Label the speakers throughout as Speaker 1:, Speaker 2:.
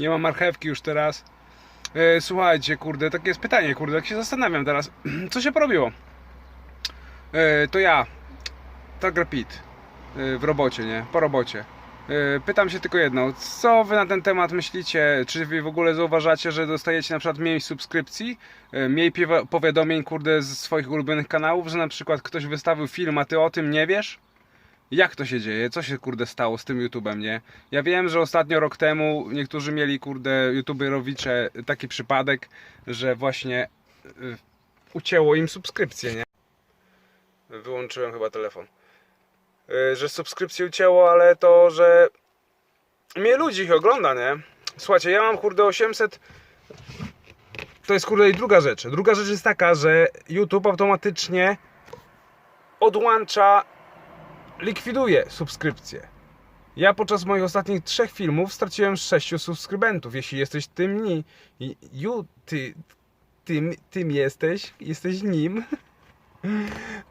Speaker 1: Nie ma marchewki już teraz. E, słuchajcie, kurde, takie jest pytanie, kurde, jak się zastanawiam teraz. Co się porobiło? E, to ja, Tiger Pit, e, w robocie, nie? Po robocie. E, Pytam się tylko jedno, co wy na ten temat myślicie? Czy wy w ogóle zauważacie, że dostajecie na przykład mniej subskrypcji, e, mniej powiadomień, kurde, z swoich ulubionych kanałów, że na przykład ktoś wystawił film, a ty o tym nie wiesz? Jak to się dzieje? Co się kurde stało z tym YouTube'em, nie? Ja wiem, że ostatnio rok temu niektórzy mieli kurde YouTuberowicze taki przypadek, że właśnie y, ucięło im subskrypcję, nie? Wyłączyłem chyba telefon. Y, że subskrypcję ucięło, ale to, że mnie ludzi ich ogląda, nie? Słuchajcie, ja mam kurde 800 to jest kurde i druga rzecz. Druga rzecz jest taka, że YouTube automatycznie odłącza likwiduje subskrypcje. Ja podczas moich ostatnich trzech filmów straciłem sześciu subskrybentów. Jeśli jesteś tym ni, ju, ty, tym, tym jesteś, jesteś nim,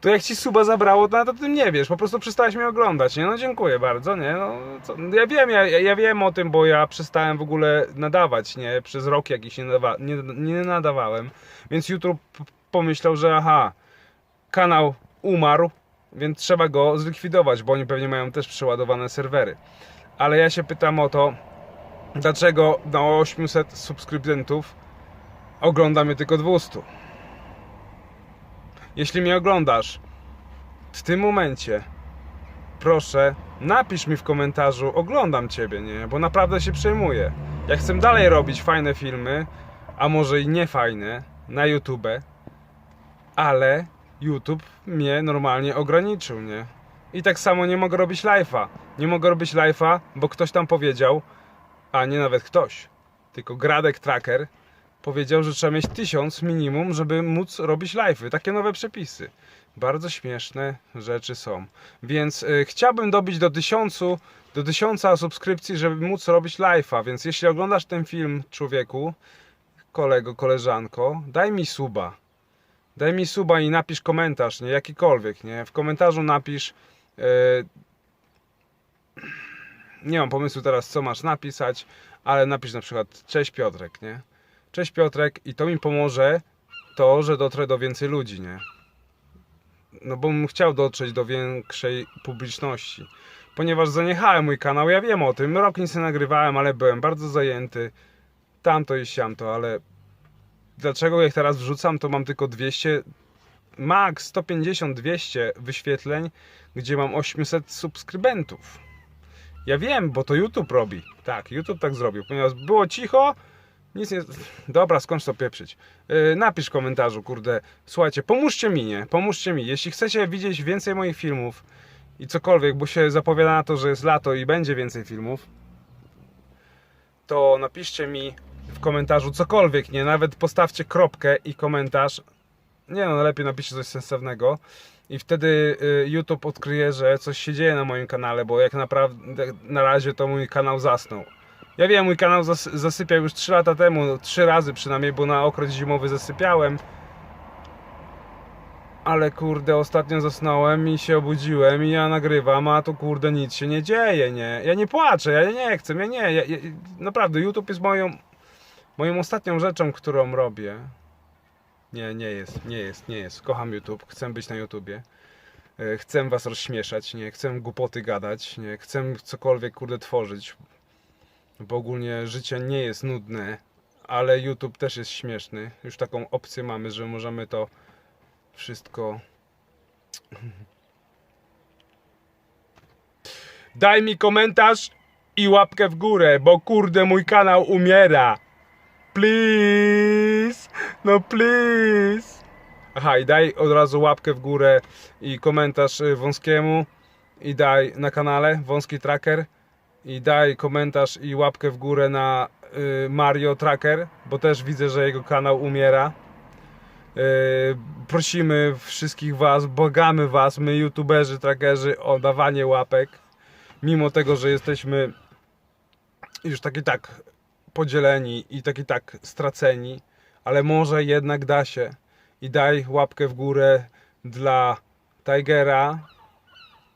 Speaker 1: to jak ci suba zabrało, to nawet o tym nie wiesz. Po prostu przestałeś mnie oglądać, nie? No dziękuję bardzo, nie? No, co? Ja wiem, ja, ja wiem o tym, bo ja przestałem w ogóle nadawać, nie? Przez rok jakiś nie, nadawa, nie, nie nadawałem. Więc YouTube pomyślał, że aha, kanał umarł, więc trzeba go zlikwidować, bo oni pewnie mają też przeładowane serwery. Ale ja się pytam o to, dlaczego na 800 subskrybentów ogląda mnie tylko 200. Jeśli mnie oglądasz w tym momencie, proszę, napisz mi w komentarzu, oglądam ciebie, nie? Bo naprawdę się przejmuję. Ja chcę dalej robić fajne filmy, a może i nie fajne, na YouTube, ale YouTube mnie normalnie ograniczył, nie? I tak samo nie mogę robić live'a. Nie mogę robić live'a, bo ktoś tam powiedział, a nie nawet ktoś, tylko Gradek Tracker powiedział, że trzeba mieć 1000 minimum, żeby móc robić live'y. Takie nowe przepisy. Bardzo śmieszne rzeczy są. Więc y, chciałbym dobić do 1000 do 1000 subskrypcji, żeby móc robić live'a. Więc jeśli oglądasz ten film, człowieku, kolego, koleżanko, daj mi suba. Daj mi suba i napisz komentarz, nie? Jakikolwiek, nie? W komentarzu napisz. e, nie mam pomysłu teraz, co masz napisać, ale napisz na przykład Cześć Piotrek, nie? Cześć Piotrek i to mi pomoże to, że dotrę do więcej ludzi, nie? No bo bym chciał dotrzeć do większej publiczności. Ponieważ zaniechałem mój kanał, ja wiem o tym. Rok nic nie nagrywałem, ale byłem bardzo zajęty. Tamto i siamto, ale dlaczego jak teraz wrzucam, to mam tylko 200, max 150-200 wyświetleń, gdzie mam 800 subskrybentów. Ja wiem, bo to YouTube robi. Tak, YouTube tak zrobił, ponieważ było cicho, nic nie... Dobra, skończ to pieprzyć. Yy, napisz w komentarzu, kurde, słuchajcie, pomóżcie mi, nie? Pomóżcie mi. Jeśli chcecie widzieć więcej moich filmów i cokolwiek, bo się zapowiada na to, że jest lato i będzie więcej filmów, to napiszcie mi w komentarzu cokolwiek, nie? Nawet postawcie kropkę i komentarz. Nie no, lepiej napiszcie coś sensownego. I wtedy y, YouTube odkryje, że coś się dzieje na moim kanale, bo jak naprawdę na razie to mój kanał zasnął. Ja wiem, mój kanał zas zasypiał już 3 lata temu, 3 razy przynajmniej, bo na okres zimowy zasypiałem. Ale kurde, ostatnio zasnąłem i się obudziłem i ja nagrywam, a tu kurde nic się nie dzieje, nie? Ja nie płaczę, ja nie chcę, ja nie, ja, ja, naprawdę YouTube jest moją, moją ostatnią rzeczą, którą robię. Nie, nie jest, nie jest, nie jest. Kocham YouTube, chcę być na YouTubie. E, Chcę was rozśmieszać, nie? Chcę głupoty gadać, nie? Chcę cokolwiek kurde tworzyć. Bo ogólnie życie nie jest nudne, ale YouTube też jest śmieszny. Już taką opcję mamy, że możemy to wszystko. Daj mi komentarz i łapkę w górę, bo kurde mój kanał umiera. Please, no please. Aha, i daj od razu łapkę w górę i komentarz y, wąskiemu. I daj na kanale wąski tracker. I daj komentarz i łapkę w górę na y, Mario Tracker, bo też widzę, że jego kanał umiera. Yy, prosimy wszystkich Was, błagamy Was, my youtuberzy, trackerzy o dawanie łapek. Mimo tego, że jesteśmy już tak i tak podzieleni i tak i tak straceni, ale może jednak da się. I daj łapkę w górę dla Tigera,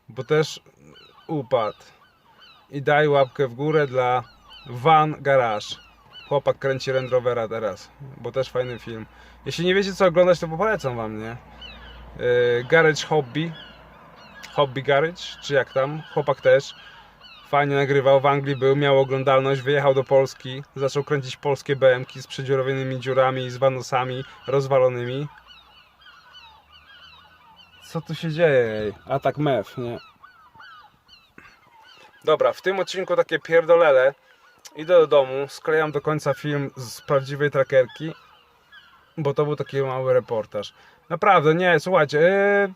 Speaker 1: bo też upadł. I daj łapkę w górę dla Van Garage. Chłopak kręci Land Rovera teraz, bo też fajny film. Jeśli nie wiecie co oglądać, to polecam wam, nie? Yy, Garage Hobby. Hobby Garage, czy jak tam? Chłopak też. Fajnie nagrywał, w Anglii był, miał oglądalność, wyjechał do Polski, zaczął kręcić polskie BMki z przedziurawionymi dziurami, z wanosami rozwalonymi. Co tu się dzieje? Ej? Atak mef, nie? Dobra, w tym odcinku takie pierdolele. Idę do domu, sklejam do końca film z prawdziwej trackerki, bo to był taki mały reportaż. Naprawdę, nie, słuchajcie, yy...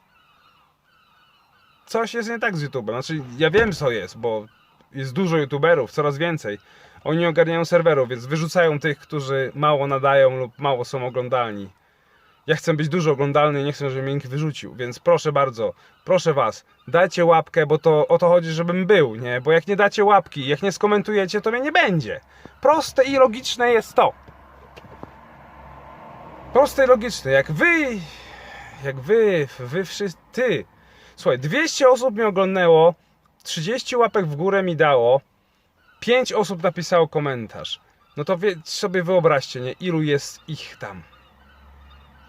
Speaker 1: coś jest nie tak z YouTube'em. Znaczy, ja wiem co jest, bo jest dużo YouTuberów, coraz więcej. Oni ogarniają serwerów, więc wyrzucają tych, którzy mało nadają lub mało są oglądalni. Ja chcę być dużo oglądalny nie chcę, żeby mnie nikt wyrzucił, więc proszę bardzo, proszę was, dajcie łapkę, bo to o to chodzi, żebym był, nie? Bo jak nie dacie łapki, jak nie skomentujecie, to mnie nie będzie. Proste i logiczne jest to. Proste i logiczne. Jak wy, jak wy, wy wszyscy, ty. Słuchaj, 200 osób mnie oglądnęło, 30 łapek w górę mi dało, 5 osób napisało komentarz. No to wie, sobie wyobraźcie, nie? Ilu jest ich tam.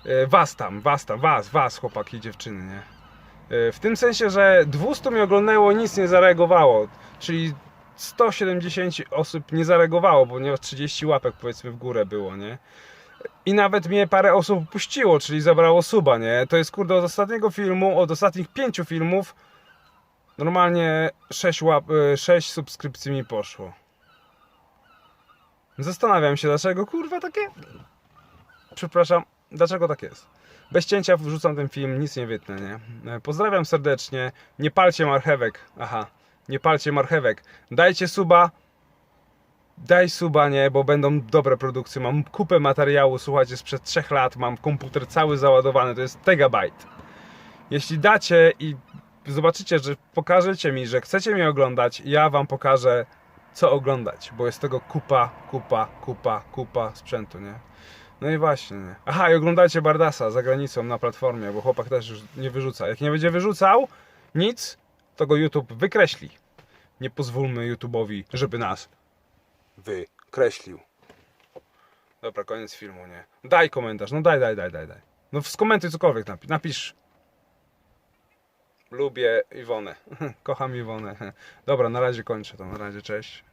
Speaker 1: E, Was tam, was tam, was, was, chłopaki i dziewczyny, nie? E, W tym sensie, że 200 mnie oglądnęło, nic nie zareagowało. Czyli 170 osób nie zareagowało, bo nie 30 łapek powiedzmy w górę było, nie? I nawet mnie parę osób puściło, czyli zabrało suba, nie? To jest kurde od ostatniego filmu, od ostatnich pięciu filmów normalnie 6, łap, 6 subskrypcji mi poszło. Zastanawiam się, dlaczego kurwa takie. Przepraszam, dlaczego tak jest? Bez cięcia wrzucam ten film, nic nie wytnę, nie? E, Pozdrawiam serdecznie. Nie palcie marchewek. Aha, nie palcie marchewek. Dajcie suba. Daj suba, nie, bo będą dobre produkcje. Mam kupę materiału, słuchajcie, sprzed 3 lat. Mam komputer cały załadowany, to jest tegabajt. Jeśli dacie i zobaczycie, że pokażecie mi, że chcecie mnie oglądać, ja wam pokażę, co oglądać, bo jest tego kupa, kupa, kupa, kupa sprzętu, nie? No i właśnie, nie? Aha, i oglądajcie Bardasa za granicą na platformie, bo chłopak też już nie wyrzuca. Jak nie będzie wyrzucał nic, to go YouTube wykreśli. Nie pozwólmy YouTube'owi, żeby nas wykreślił. Dobra, koniec filmu, nie? Daj komentarz, no daj, daj, daj, daj, daj. No skomentuj cokolwiek, napi- napisz. Lubię Iwonę. Kocham Iwonę. Dobra, na razie kończę to. Na razie, cześć.